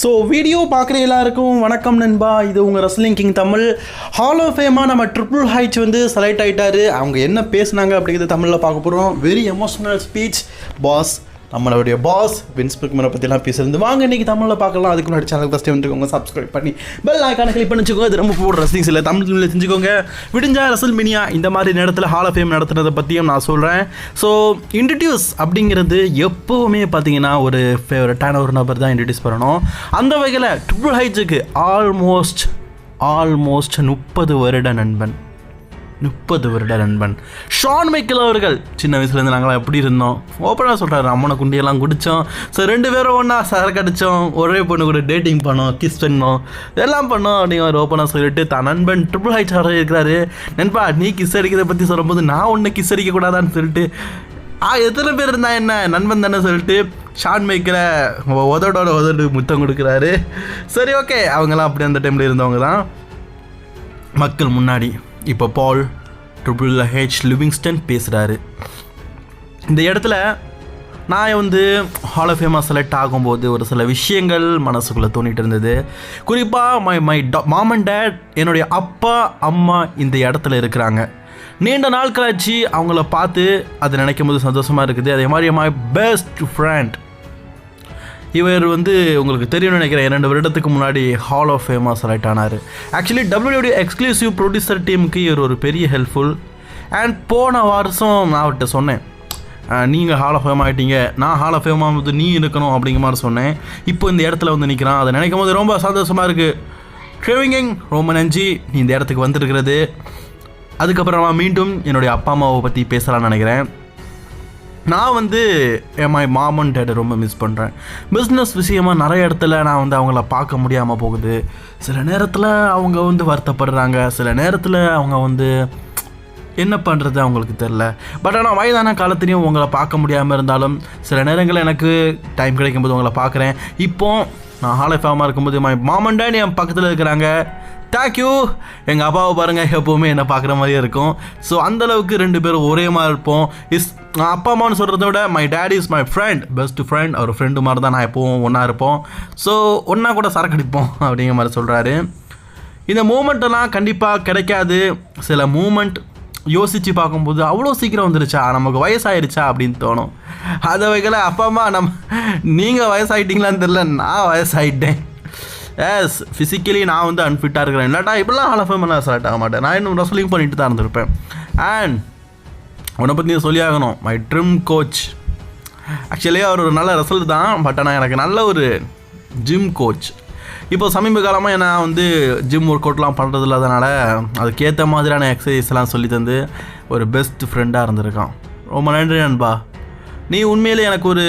So video பார்க்குற எல்லாருக்கும் வணக்கம் நண்பா. இது உங்கள் wrestling king Tamil. Hall of ஃபேமாக நம்ம ட்ரிபிள் ஹைச் வந்து செலக்ட் ஆகிட்டாரு அவங்க என்ன பேசுனாங்க அப்படிங்கிறது தமிழில் பார்க்க போகிறோம் வெரி எமோஷனல் ஸ்பீச் பாஸ் நம்மளுடைய பாஸ் வின்ஸ் பிக்மனை பற்றிலாம் பேசுறது வாங்க இன்னைக்கு தமிழில் பார்க்கலாம். அதுக்கு முன்னாடி சேனல் ஃபஸ்ட்டு வந்துருக்கோங்க சப்ஸ்கிரைப் பண்ணி பெல் ஐக்கான கிளிக் பண்ணி வச்சுக்கோங்க. இது ரொம்ப போடுற ரசிங்ஸ் இல்லை தமிழ் தமிழில் செஞ்சுக்கோங்க விடிஞ்சா ரசல் மினியா இந்த மாதிரி நேரத்தில் ஹால் ஆஃப் ஃபேம் நடத்துனதை பற்றியும் நான் சொல்கிறேன் ஸோ இன்ட்ரடியூஸ் அப்படிங்கிறது எப்போவுமே பார்த்தீங்கன்னா ஒரு ஃபேவரட்டான ஒரு நபர் தான் இன்ட்ரடியூஸ் பண்ணணும். அந்த வகையில் ட்ரிபிள் ஹைட்ஸுக்கு ஆல்மோஸ்ட் ஆல்மோஸ்ட் முப்பது வருட நண்பன். முப்பது வருட நண்பன். ஷான் மைக்கேல் அவர்கள். சின்ன வயசுலேருந்து நாங்களாம் எப்படி இருந்தோம்? ஓப்பனாக சொல்கிறாரு அம்மனை குண்டியெல்லாம் குடித்தோம். ஸோ ரெண்டு பேரும் ஒன்றா சரக்கு அடித்தோம் ஒரே பொண்ணு கூட டேட்டிங் பண்ணோம் கிஸ் பண்ணோம். எல்லாம் பண்ணோம் அப்படிங்கிற ஓப்பனாக சொல்லிட்டு தான் நண்பன் ட்ரிபிள் ஹைட் இருக்கிறாரு. நண்பா நீ கிஸ் அடிக்கிறத பற்றி சொல்லும்போது நான் ஒன்று கிஸ் அடிக்கக்கூடாதான்னு சொல்லிட்டு ஆ எத்தனை பேர் இருந்தா என்ன? நண்பன் தானே சொல்லிட்டு ஷான் மைக்கில் உதடோட உதடு முத்தம் கொடுக்குறாரு. சரி ஓகே அவங்களாம் அப்படி அந்த டைமில் இருந்தவங்க தான். மக்கள் முன்னாடி. இப்போ பால் ட்ரிபிள் ஹெச் லிவிங்ஸ்டன் பேசுகிறாரு இந்த இடத்துல நான் வந்து ஹால் ஆஃப் ஃபேமாக செலக்ட் ஆகும்போது ஒரு சில விஷயங்கள் மனசுக்குள்ளே தோணிகிட்டு இருந்தது. குறிப்பாக my my mom and dad என்னுடைய அப்பா அம்மா இந்த இடத்துல இருக்கிறாங்க. நீண்ட நாள் கழிச்சு அவங்கள பார்த்து அதை நினைக்கும் போது சந்தோஷமாக இருக்குது. அதே மாதிரி மை பெஸ்ட் ஃப்ரெண்ட் இவர் வந்து உங்களுக்கு தெரியும்னு நினைக்கிறேன் இரண்டு வருடத்துக்கு முன்னாடி ஹால் ஆஃப் ஃபேமாக செலக்ட் ஆனார். ஆக்சுவலி டபிள்யூடி எக்ஸ்க்ளூசிவ் ப்ரொடியூசர் டீமுக்கு இவர் ஒரு பெரிய ஹெல்ப்ஃபுல் அண்ட் போன வருஷம் நான் அவர்கிட்ட சொன்னேன் நீங்கள் ஹால் ஆஃப் ஃபேம் ஆகிட்டீங்க நான் ஹால் ஆஃப் ஃபேம் ஆகும்போது நீ இருக்கணும் அப்படிங்கிற மாதிரி சொன்னேன். இப்போ இந்த இடத்துல வந்து நிற்கிறான் அதை நினைக்கும் போது ரொம்ப சந்தோஷமாக இருக்குது ட்ரெவிங்கிங் ரொம்ப நன்றி. நீ இந்த இடத்துக்கு வந்திருக்கிறது. அதுக்கப்புறமா மீண்டும் என்னுடைய அப்பா அம்மாவை பற்றி பேசலாம்னு நினைக்கிறேன். நான் வந்து என் மை மாம் அண்ட் டேடை ரொம்ப மிஸ் பண்ணுறேன் பிஸ்னஸ் விஷயமாக நிறைய இடத்துல நான் வந்து அவங்கள பார்க்க முடியாமல் போகுது. சில நேரத்தில் அவங்க வந்து வருத்தப்படுறாங்க. சில நேரத்தில் அவங்க வந்து என்ன பண்ணுறது அவங்களுக்கு தெரில பட் ஆனால் வயதான காலத்துலேயும் உங்களை பார்க்க முடியாமல் இருந்தாலும் சில நேரங்களில் எனக்கு டைம் கிடைக்கும்போது உங்களை பார்க்குறேன். இப்போது நான் ஹாலை ஃபேமாக இருக்கும்போது மை மாமன் டேட் என் பக்கத்தில் இருக்கிறாங்க. தேங்க்யூ எங்கள் அப்பாவை பாருங்கள் எப்போவுமே என்னை பார்க்குற மாதிரியே இருக்கும். ஸோ அந்தளவுக்கு ரெண்டு பேரும் ஒரே மாதிரி இருப்போம். இஸ் நான் அப்பா அம்மான்னு சொல்கிறத விட my daddy is my friend best friend our friend மாதிரி தான் நான் எப்போவும் ஒன்றா இருப்போம். ஸோ ஒன்றா கூட சரக்கு அடிப்போம் அப்படிங்கிற மாதிரி சொல்கிறாரு இந்த மூமெண்ட்டெல்லாம் கண்டிப்பாக கிடைக்காது. சில மூமெண்ட் யோசித்து பார்க்கும்போது அவ்வளோ சீக்கிரம் வந்துருச்சா? நமக்கு வயசாயிருச்சா? அப்படின்னு தோணும். அதை வகையில் அப்பா அம்மா நம்ம நீங்கள் வயசாகிட்டீங்களான்னு தெரில நான் வயசாயிட்டேன். எஸ் ஃபிசிக்கலி நான் வந்து அன்ஃபிட்டாக இருக்கிறேன். இல்லாட்டா இப்படிலாம் ஹால் ஆஃப் நான் செலக்ட் ஆக மாட்டேன். நான் இன்னும் ரசலிங் பண்ணிட்டு தான் இருந்திருப்பேன். அண்ட் உன்னை பற்றி சொல்லி ஆகணும் மை ட்ரிம் கோச் ஆக்சுவலி அவர் ஒரு நல்ல ரெசல்ட் தான். பட் ஆனால் எனக்கு நல்ல ஒரு ஜிம் கோச் இப்போ சமீப காலமாக நான் வந்து ஜிம் ஒர்க் அவுட்லாம் பண்ணுறது இல்லாதனால அதுக்கேற்ற மாதிரியான எக்ஸசைஸ்லாம் சொல்லி தந்து ஒரு பெஸ்ட் ஃப்ரெண்டாக இருந்திருக்கான். ரொம்ப நன்றி நண்பா. நீ உண்மையிலே எனக்கு ஒரு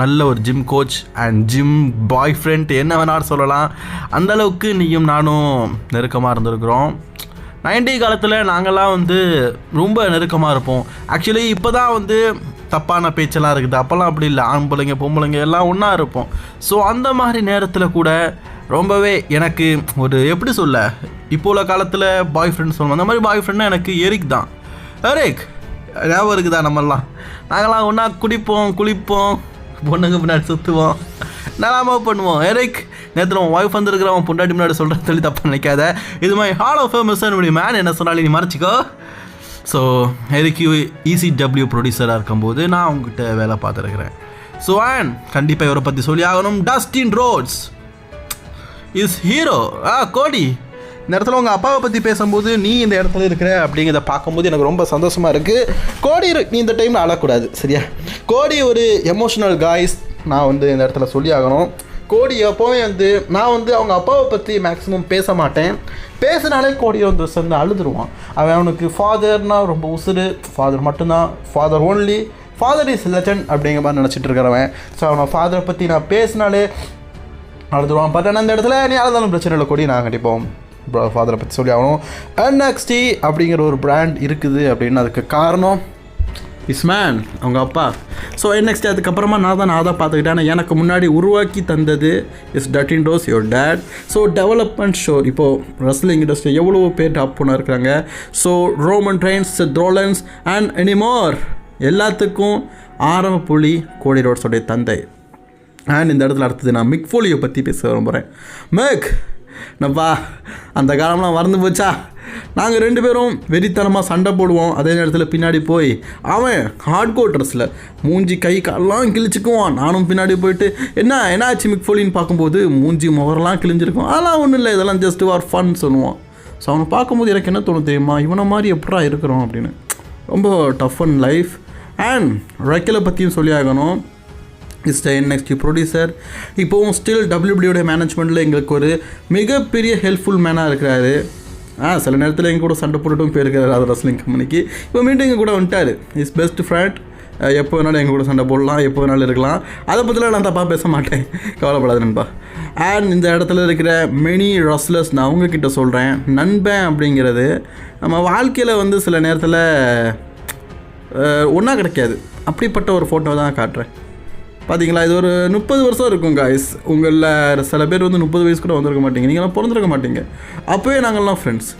நல்ல ஒரு gym coach and gym boy friend என்ன வேணாலும் சொல்லலாம். அந்தளவுக்கு நீயும் நானும் நெருக்கமாக இருந்திருக்கிறோம். நைன்டி காலத்தில் நாங்கள்லாம் வந்து ரொம்ப நெருக்கமாக இருப்போம். ஆக்சுவலி இப்போ தான் வந்து தப்பான பேச்செல்லாம் இருக்குது. அப்போல்லாம் அப்படி இல்லை. ஆம்பளைங்க பொம்பளைங்க எல்லாம் ஒன்றா இருப்போம். ஸோ அந்த மாதிரி நேரத்தில் கூட ரொம்பவே எனக்கு ஒரு எப்படி சொல்ல இப்போ உள்ள காலத்தில் பாய் ஃப்ரெண்ட் சொல்லணும். அந்த மாதிரி பாய் ஃப்ரெண்டாக எனக்கு எரிக் தான். எரிக் ஞாபகம் இருக்குதா நம்மெல்லாம்? நாங்களாம் ஒன்றா குடிப்போம் குளிப்போம். பொண்ணுங்க பின்னாடி சுற்றுவோம் நல்லாம பண்ணுவோம். எரிக் நேற்று உன் ஒய்ஃப் வந்துருக்கிறவன் பொண்டாட்டி முன்னாடி சொல்கிறேன் சொல்லி தப்பு நினைக்காத. இது மாதிரி ஹால் ஆஃப் ஃபேமஸ் என்னுடைய மேன் என்ன சொன்னாலும் நீ மறைச்சிக்கோ. ஸோ எரிக்கு இசிடபிள்யூ ப்ரொடியூசராக இருக்கும்போது நான் அவங்ககிட்ட வேலை பார்த்துருக்குறேன். ஸோ அண்ட் கண்டிப்பாக இவரை பற்றி சொல்லி ஆகணும். டஸ்டின் ரோட்ஸ் இஸ் ஹீரோ ஆ கோடி. இந்த இடத்துல உங்கள் அப்பாவை பற்றி பேசும்போது நீ இந்த இடத்துல இருக்கிற அப்படிங்கிறத பார்க்கும்போது எனக்கு ரொம்ப சந்தோஷமாக இருக்குது கோடி நீ இந்த டைமில் அழக்கூடாது சரியா? கோடி ஒரு எமோஷனல் காய்ஸ் நான் வந்து இந்த இடத்துல சொல்லி ஆகணும். கோடி எப்போவே வந்து நான் வந்து அவங்க அப்பாவை பற்றி மேக்ஸிமம் பேச மாட்டேன். பேசினாலே கோடியை வந்து சேர்ந்து அழுதுருவான். அவன் அவனுக்கு ஃபாதர்னால் ரொம்ப உசுறு ஃபாதர் மட்டும்தான். Father only father is legend அப்படிங்கிற மாதிரி நினச்சிட்டு இருக்கிறவன். ஸோ அவனை ஃபாதரை பற்றி நான் பேசினாலே அழுதுருவான். பட் ஆனால் அந்த இடத்துல நீ அழுதாலும் பிரச்சனை இல்லை கோடி. நான் கண்டிப்போம். ஃபாதரை பற்றி சொல்லி ஆகணும். என்எக்ஸ்டி அப்படிங்கிற ஒரு பிராண்ட் இருக்குது அப்படின்னு அதுக்கு காரணம் இஸ் மேன் அவங்க அப்பா. ஸோ நெக்ஸ்ட் அதுக்கப்புறமா நான் தான் நான் தான் பார்த்துக்கிட்டேன். ஆனால் எனக்கு முன்னாடி உருவாக்கி தந்தது is Dustin Rhodes your dad so development show இப்போது ரெஸ்லிங் இண்டஸ்ட்ரி எவ்வளோ பேர் டாப் பண்ண இருக்கிறாங்க so Roman Reigns த்ரோலன்ஸ் and anymore எல்லாத்துக்கும் ஆரம்ப புள்ளி கோடி ரோட்ஸோடைய தந்தை. அண்ட் இந்த இடத்துல அடுத்தது நான் மிக்ஃபோலியை பற்றி பேச விரும்புகிறேன் மேக் என்னப்பா அந்த காலம்லாம் மறந்து போச்சா? நாங்கள் ரெண்டு பேரும் வெறித்தனமாக சண்டை போடுவோம். அதே நேரத்தில் பின்னாடி போய் அவன் ஹார்ட் ட்ரெஸ்ஸில் மூஞ்சி கை காலெல்லாம் கிழிச்சிக்குவான். நானும் பின்னாடி போயிட்டு என்ன என்னாச்சு மிக்ஃபோலின்னு பார்க்கும்போது மூஞ்சி முகரெல்லாம் கிழிஞ்சிருக்கும். அதெல்லாம் ஒன்றும் இல்லை இதெல்லாம் ஜஸ்ட் வார் ஃபன் சொல்லுவான். ஸோ அவனை பார்க்கும்போது எனக்கு என்ன தோணும் தெரியுமா? இவனை மாதிரி எப்படா இருக்கிறோம் அப்படின்னு. ரொம்ப டஃப் அண்ட் லைஃப் அண்ட் ரெக்கலை பற்றியும் சொல்லி ஆகணும். இஸ் நெக்ஸ்ட் ப்ரொடியூசர் இப்போவும் ஸ்டில் டபிள்யூபிள்யூடைய மேனேஜ்மெண்ட்டில் எங்களுக்கு ஒரு மிகப்பெரிய ஹெல்ப்ஃபுல் மேனாக இருக்கிறாரு. ஆ சில நேரத்தில் எங்கள் கூட சண்டை போட்டுட்டும் போயிருக்காரு அது ரஸ்லிங் கம்பெனிக்கு இப்போ மீண்டும் எங்கள் கூட வந்துட்டார். இஸ் பெஸ்ட் ஃப்ரெண்ட் எப்போ வேணாலும் எங்கள் கூட சண்டை போடலாம் எப்போ வேணாலும் இருக்கலாம். அதை பற்றிலாம் நான் தப்பாக பேச மாட்டேன். கவலைப்படாது நண்பா. அண்ட் இந்த இடத்துல இருக்கிற மெனி ரஸ்லர்ஸ் நான் அவங்கக்கிட்ட சொல்கிறேன் நண்பன் அப்படிங்கிறது நம்ம வாழ்க்கையில் வந்து சில நேரத்தில் ஒன்றா கிடைக்காது. அப்படிப்பட்ட ஒரு ஃபோட்டோ தான் காட்டுறேன். பார்த்தீங்களா இது ஒரு முப்பது வருஷம் இருக்கும் காய்ஸ் உங்களில் சில பேர் வந்து முப்பது வயசு கூட வந்திருக்க மாட்டீங்க. நீங்களாம் பிறந்திருக்க மாட்டீங்க. அப்போவே நாங்கள்லாம் friends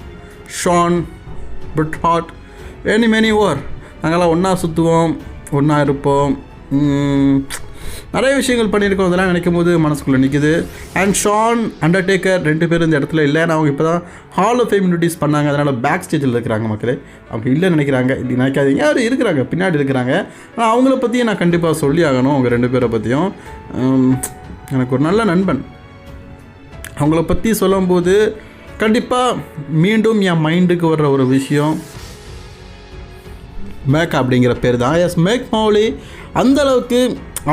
Shawn bit hot any many ஓர் நாங்கள்லாம் ஒன்றா சுற்றுவோம் ஒன்றா இருப்போம். நிறைய விஷயங்கள் பண்ணியிருக்கோம். அதெல்லாம் நினைக்கும் போது மனசுக்குள்ளே நிற்கிது அண்ட் ஷான் அண்டர்டேக்கர் ரெண்டு பேரும் இந்த இடத்துல இல்லை. அவங்க இப்போ தான் ஹால் ஆஃப் ஃபேம் பண்ணாங்க. அதனால் பேக் ஸ்டேஜில் இருக்கிறாங்க மக்களே. அப்படி இல்லைன்னு நினைக்கிறாங்க. இப்படி நினைக்காதீங்க. யார் இருக்கிறாங்க? பின்னாடி இருக்கிறாங்க. ஆனால் அவங்கள பற்றியும் நான் கண்டிப்பாக சொல்லி ஆகணும். அவங்க ரெண்டு பேரை பற்றியும் எனக்கு ஒரு நல்ல நண்பன். அவங்கள பற்றி சொல்லும்போது கண்டிப்பாக மீண்டும் என் மைண்டுக்கு வர்ற ஒரு விஷயம். மேக் அப்படிங்கிற பேர் தான். எஸ் மேக் மௌலி அந்த அளவுக்கு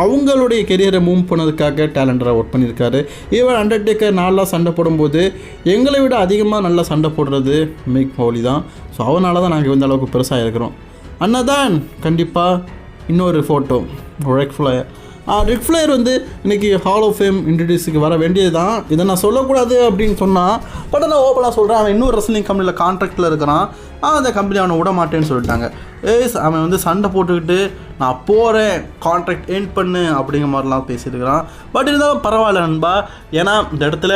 அவங்களுடைய கெரியரை மூவ் பண்ணதுக்காக டேலண்டராக ஒர்க் பண்ணியிருக்காரு. ஈவன் அண்டர்டேக்கர் நல்லா சண்டை போடும்போது எங்களை விட அதிகமாக நல்லா சண்டை போடுறது மேக் மௌலி தான். ஸோ அவனால தான் நாங்கள் இந்த அளவுக்கு பெருசாக இருக்கிறோம். அண்ணதான் கண்டிப்பாக இன்னொரு ஃபோட்டோ ரெக் ஃப்ளையர் ரெட் ஃப்ளையர் வந்து இன்றைக்கி ஹால் ஆஃப் ஃபேம் இன்ட்ரடியூஸுக்கு வர வேண்டியது தான். இதை நான் சொல்லக்கூடாது அப்படின்னு சொன்னால் பட் நான் ஓப்பனாக சொல்கிறேன் அவன் இன்னொரு ரெஸ்லிங் கம்பெனியில் கான்ட்ராக்டில் இருக்கிறான். அந்த கம்பெனி அவனை விட மாட்டேன்னு சொல்லிட்டாங்க. ஏய் அவன் வந்து சண்டை போட்டுக்கிட்டு நான் போகிறேன் கான்ட்ராக்ட் எண்ட் பண்ணு அப்படிங்கிற மாதிரிலாம் பேசியிருக்கிறான் பட் இருந்தாலும் பரவாயில்ல நண்பா. ஏன்னா இந்த இடத்துல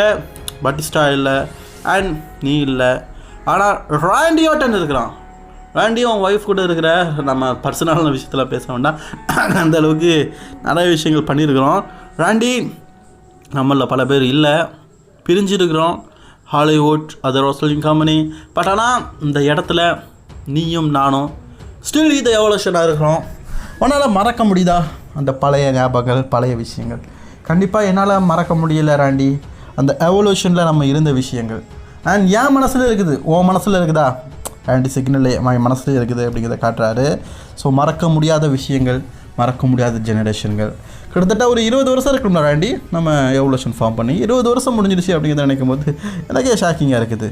பட்டிஸ்டா இல்லை அண்ட் நீ இல்லை. ஆனால் ராண்டியோட்டன் இருக்கிறான். ராண்டியும் அவன் ஒய்ஃப் கூட இருக்கிற நம்ம பர்சனலான விஷயத்தில் பேச வேண்டாம். அந்த அளவுக்கு நிறைய விஷயங்கள் பண்ணியிருக்கிறோம். ராண்டி நம்மளில் பல பேர் இல்லை பிரிஞ்சிருக்கிறோம். Hollywood other wrestling company but ஆனால் இந்த இடத்துல நீயும் நானும் ஸ்டில் இது எவலூஷனாக இருக்கிறோம்? உன்னால் மறக்க முடியுதா? அந்த பழைய ஞாபகங்கள் பழைய விஷயங்கள். கண்டிப்பாக என்னால் மறக்க முடியல ராண்டி. அந்த எவல்யூஷனில் நம்ம இருந்த விஷயங்கள். அண்ட் என் மனசில் இருக்குது. உன் மனசில் இருக்குதா? ஆண்டி சிக்னல் என் மனசில் இருக்குது அப்படிங்கிறத காட்டுறாரு. ஸோ மறக்க முடியாத விஷயங்கள் மறக்க முடியாத ஜெனரேஷன்கள் கிட்டத்தட்ட ஒரு இருபது வருஷம் இருக்கணும்ல ஆண்டி நம்ம எவல்யூஷன் ஃபார்ம் பண்ணி இருபது வருஷம் முடிஞ்சிருச்சு அப்படிங்கிறத நினைக்கும் போது எனக்கே ஷாக்கிங்காக இருக்குது.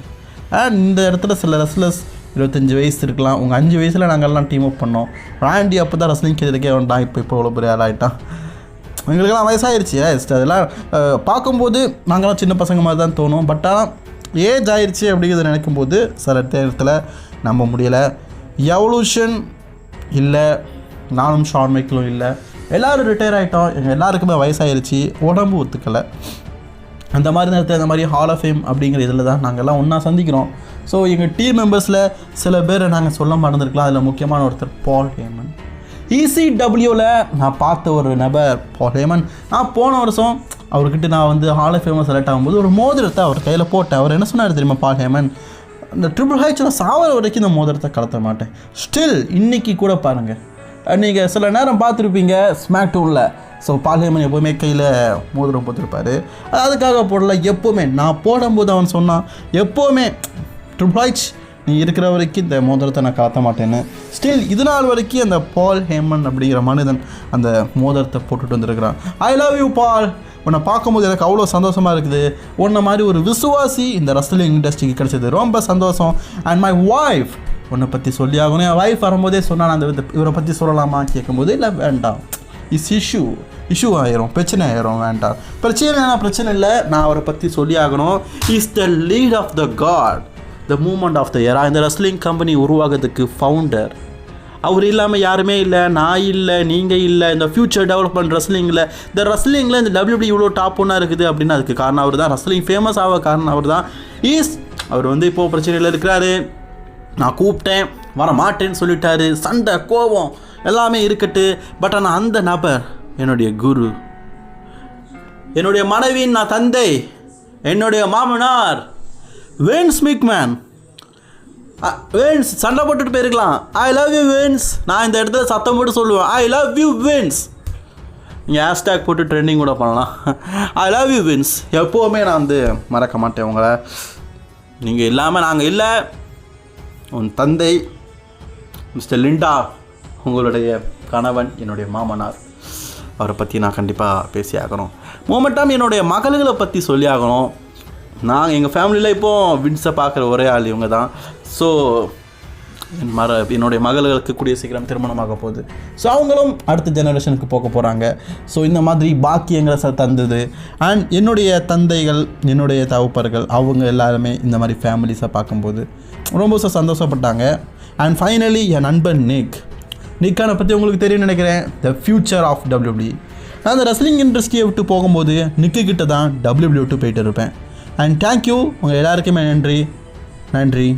அண்ட் இந்த இடத்துல சில ரெஸ்லர்ஸ் இருபத்தஞ்சி வயசு இருக்கலாம். உங்கள் அஞ்சு வயசில் நாங்கள்லாம் டீம் அப் பண்ணோம். ராண்டி அப்போ தான் ரெஸ்லிங் கேட்கறதுக்கே வந்தான்? இப்போ இப்போ இவ்வளோ பெரிய ஆளாயிட்டான். எங்களுக்கெல்லாம் வயசாகிருச்சு yes, அதெல்லாம் பார்க்கும்போது நாங்களாம் சின்ன பசங்க மாதிரி தான் தோணும். பட் ஆனால் ஏஜ் ஆயிடுச்சு அப்படிங்கிறத நினைக்கும் போது சில நேரத்தில் நம்ப முடியலை. எவல்யூஷன் இல்லை. நானும் ஷான் மைக்கிளும் இல்லை. எல்லோரும் ரிட்டையர் ஆகிட்டோம் எங்கள் எல்லாருக்குமே வயசாயிருச்சு. உடம்பு ஒத்துக்கலை. அந்த மாதிரி நேரத்தில் இந்த மாதிரி ஹால் ஆஃப் ஃபேம் அப்படிங்கிற இதில் தான் நாங்கள்லாம் ஒன்றா சந்திக்கிறோம். ஸோ எங்கள் டீம் மெம்பர்ஸில் சில பேரை நாங்கள் சொல்ல மறந்துருக்கலாம். அதில் முக்கியமான ஒருத்தர் பால் ஹேமன் இசிடபிள்யூவில் நான் பார்த்த ஒரு நபர் பால் ஹேமன் நான் போன வருஷம் அவர்கிட்ட நான் வந்து ஹால் ஆஃப் ஃபேமை செலக்ட் ஆகும்போது ஒரு மோதிரத்தை அவர் கையில் போட்டேன். அவர் என்ன சொன்னார் தெரியுமா பால் ஹேமன் இந்த ட்ரிபிள் ஹைச்சில் சாவர வரைக்கும் இந்த மோதிரத்தை கலத்த மாட்டேன். ஸ்டில் இன்னைக்கு கூட பாருங்கள் நீங்கள் சில நேரம் பார்த்துருப்பீங்க ஸ்மாக் டூனில் ஸோ பாலியமன் எப்போவுமே கையில் மோதிரம் போட்டிருப்பாரு. அதுக்காக போடல எப்போவுமே நான் போடும்போது அவன் சொன்னான் எப்போவுமே ட்ரிபிளாய்ச் நீ இருக்கிற வரைக்கும் இந்த மோதிரத்தை நான் காத்த மாட்டேன்னு. ஸ்டில் இது நாள் வரைக்கும் அந்த பால் ஹேமன் அப்படிங்கிற மனிதன் அந்த மோதிரத்தை போட்டுட்டு வந்திருக்கிறான். ஐ லவ் யூ பால் உன்னை பார்க்கும்போது எனக்கு அவ்வளோ சந்தோஷமாக இருக்குது. உன்ன மாதிரி ஒரு விசுவாசி இந்த ரஸ்லிங் இண்டஸ்ட்ரிக்கு கிடைச்சது. ரொம்ப சந்தோஷம். அண்ட் மை ஒய்ஃப் உன்னை பற்றி சொல்லி ஆகணும் என் ஒய்ஃப் வரும்போதே சொன்னான் அந்த இவரை பற்றி சொல்லலாமா கேட்கும்போது இல்லை வேண்டாம். இஸ் இஷ்யூ இஷ்யூ ஆயிரும். பிரச்சனை ஆயிரும். வேண்டாம். பிரச்சனை பிரச்சனை இல்லை. நான் அவரை பற்றி சொல்லி ஆகணும் is the lead of the god the moment of the இயரா இந்த ரெஸ்லிங் கம்பெனி உருவாகிறதுக்கு ஃபவுண்டர் அவர் இல்லாமல் யாருமே இல்லை. நான் இல்லை. நீங்கள் இல்லை. இந்த ஃபியூச்சர் டெவலப்மெண்ட் ரெஸ்லிங்கில் இந்த ரெஸ்லிங்கில் இந்த WW இவ்வளோ டாப் ஒன்றா இருக்குது அப்படின்னு அதுக்கு காரணம் அவர் தான் ரெஸ்லிங் ஃபேமஸ் ஆக காரணம் அவர் தான் ஈஸ் அவர் வந்து இப்போது பிரச்சனையில் இருக்கிறாரு. நான் கூப்பிட்டேன் வர மாட்டேன்னு சொல்லிட்டாரு. சண்டை கோபம் எல்லாமே இருக்கட்டு. பட் ஆனால் அந்த நபர் என்னுடைய குரு. என்னுடைய மனைவியின் நான் தந்தை. என்னுடைய மாமனார். வேன்ஸ் மிக்மேன். வேன்ஸ் சண்டை போட்டுட்டு போயிருக்கலாம். I love you Vance. நான் இந்த இடத்துல சத்தம் போட்டு சொல்லுவேன். I love you Vance. நீங்கள் ஹேஷ்டேக் போட்டு ட்ரெண்டிங் கூட பண்ணலாம். I love you Vance. எப்போவுமே நான் வந்து மறக்க மாட்டேன் உங்களை. நீங்கள் இல்லாமல் நாங்கள் இல்லை. உன் தந்தை மிஸ்டர் லிண்டா உங்களுடைய கணவன் என்னுடைய மாமனார். அவரை பற்றி நான் கண்டிப்பாக பேசி ஆகணும். மோமெண்ட்டாம் என்னுடைய மகள்களை பற்றி சொல்லி ஆகணும். நான் எங்கள் ஃபேமிலியில் இப்போது வின்ஸை பார்க்குற ஒரே ஆள் இவங்க தான் ஸோ என் மர என்னுடைய மகள்களுக்கு கூடிய சீக்கிரம் திருமணமாக போகுது. ஸோ அவங்களும் அடுத்த ஜெனரேஷனுக்கு போக போகிறாங்க ஸோ இந்த மாதிரி பாக்கியங்களை சார் தந்தது. அண்ட் என்னுடைய தந்தைகள் என்னுடைய தகப்பர்கள் அவங்க எல்லாருமே இந்த மாதிரி ஃபேமிலிஸை பார்க்கும்போது ரொம்ப சந்தோஷப்பட்டாங்க. அண்ட் ஃபைனலி என் நண்பன் நிக். நிக்கானை பற்றி உங்களுக்கு தெரியும் நினைக்கிறேன். த ஃப்யூச்சர் ஆஃப் டபிள்யூபிள்யூ நான் அந்த ரெஸ்லிங் இண்டஸ்ட்ரியை விட்டு போகும்போது நிக்கு கிட்ட தான் டபிள்யூபிள்யூ விட்டு போயிட்டு இருப்பேன். அண்ட் தேங்க்யூ உங்கள் எல்லாருக்குமே நன்றி. நன்றி.